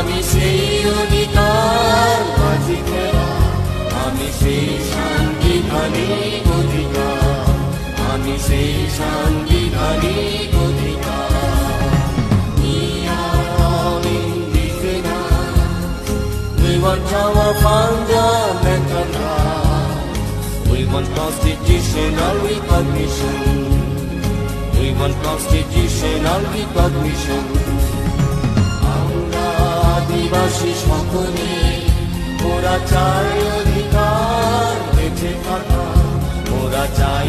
আমি সেই অধিকার বাজি খেলা আমি সেই সাংবিধানিক অধিকার আমি সেই সাংবিধানিক অধিকার We want our fundamental rights. We want constitutional recognition. We want constitutional recognition. আদিবাসী সকলে ওরা চায় অধিকার বেঁচে থাকা। ওরা চাই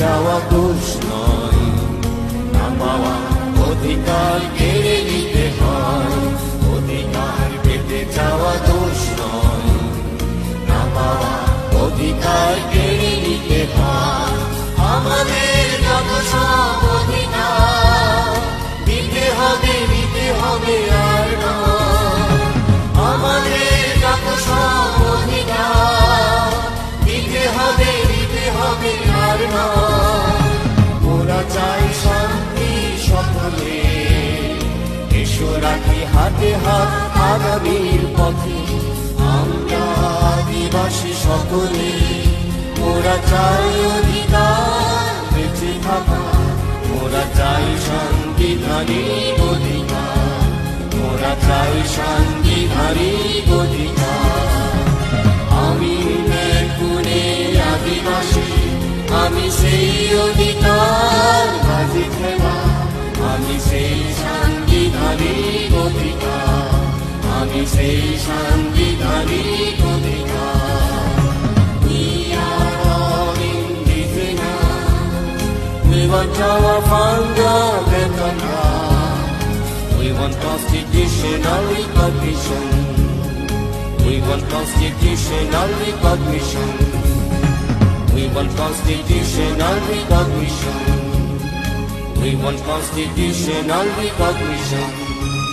যাওয়া দোষ নয় না পাওয়া অধিকার কেড়ে যত হবে নিতে হবে আমাদের যত সব হবে দিতে হবে ওরা চাই শান্তি সকলে এসো হাতে হাত আগামীর পথে আমরা আদিবাসী সকলে, ওরা চাই অধিকার ওরা চাই সাংবিধানিক অধিকার আমি মেঘুরে আদিবাসী, আমি সেই অধিকার বাজি খেলা আমি সেই শান্তি সাংবিধানিক অধিকার আমি সেই are all indigenous. We want our. We want constitutional recognition. We want constitutional recognition. We want constitutional recognition. We want constitutional recognition.